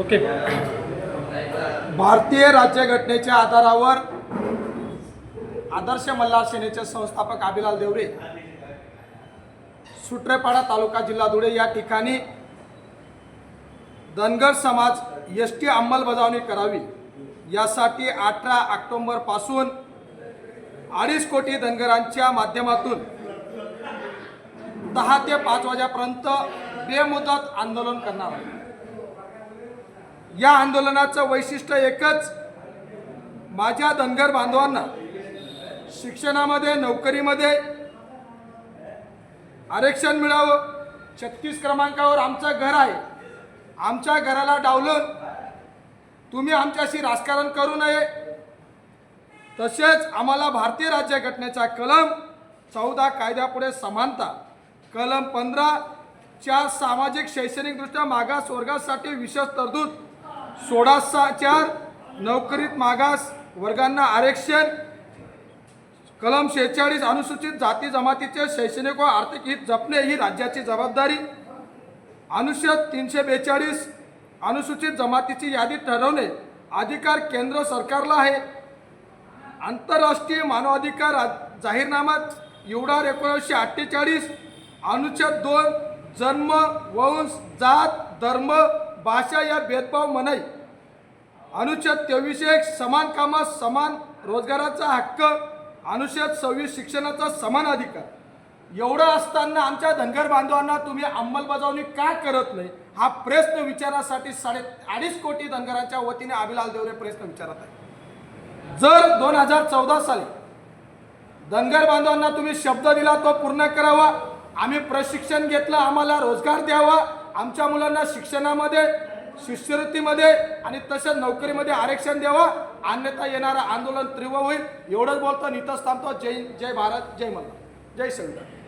Okay. भारतीय राज्यघटनेच्या आधारावर आदर्श मल्हार सेनेचे संस्थापक आबिलाल देवरे सुट्रेपाडा तालुका जिल्हा धुळे या ठिकाणी धनगर समाज एस टी अंमलबजावणी करावी. यासाठी अठरा ऑक्टोंबरपासून अडीच कोटी धनगरांच्या माध्यमातून दहा ते पाच वाजेपर्यंत बेमुदत आंदोलन करणार आहे. या आंदोलनाचं वैशिष्ट्य एकच माझ्या धनगर बांधवांना शिक्षणामध्ये नोकरीमध्ये आरक्षण मिळावं. छत्तीस क्रमांकावर आमचं घर आहे. आमच्या घराला डावलून तुम्ही आमच्याशी राजकारण करू नये. तसेच आम्हाला भारतीय राज्यघटनेचा कलम चौदा कायद्यापुढे समानता कलम पंधरा च्या सामाजिक शैक्षणिकदृष्ट्या मागास वर्गासाठी विशेष तरतूद. सोळासा चार नोकरीत मागास वर्गांना आरक्षण. कलम शेहेचाळीस अनुसूचित जाती जमातीचे शैक्षणिक व आर्थिक हित जपणे ही राज्याची जबाबदारी. अनुच्छेद तीनशे बेचाळीस अनुसूचित जमातीची यादी ठरवणे अधिकार केंद्र सरकारला आहे. आंतरराष्ट्रीय मानवाधिकार रा- जाहीरनामात युडार एकोणीसशे अठ्ठेचाळीस अनुच्छेद दोन जन्म वंश जात धर्म भाषा या भेदभाव मनाई. अनुच्छेद तेवीस एक समान कामास समान रोजगाराचा हक्क अनुच्छेद सव्वीस शिक्षणाचा समान अधिकार. एवढं असताना आमच्या धनगर बांधवांना तुम्ही अंमलबजावणी का करत नाही? हा प्रश्न विचारासाठी साडे अडीच कोटी धनगरांच्या वतीने अभिलाल देवरे प्रश्न विचारत आहे जर दोन हजार चौदा साली धनगर बांधवांना तुम्ही शब्द दिला तो पूर्ण करावा आम्ही प्रशिक्षण घेतलं आम्हाला रोजगार द्यावा. आमच्या मुलांना शिक्षणामध्ये शिष्यवृत्तीमध्ये आणि तसेच नोकरीमध्ये आरक्षण द्यावा. अन्यथा येणारं आंदोलन तीव्र होईल. एवढंच बोलतो नितच थांबतो. जय जय भारत जय मल्हार जय संविधान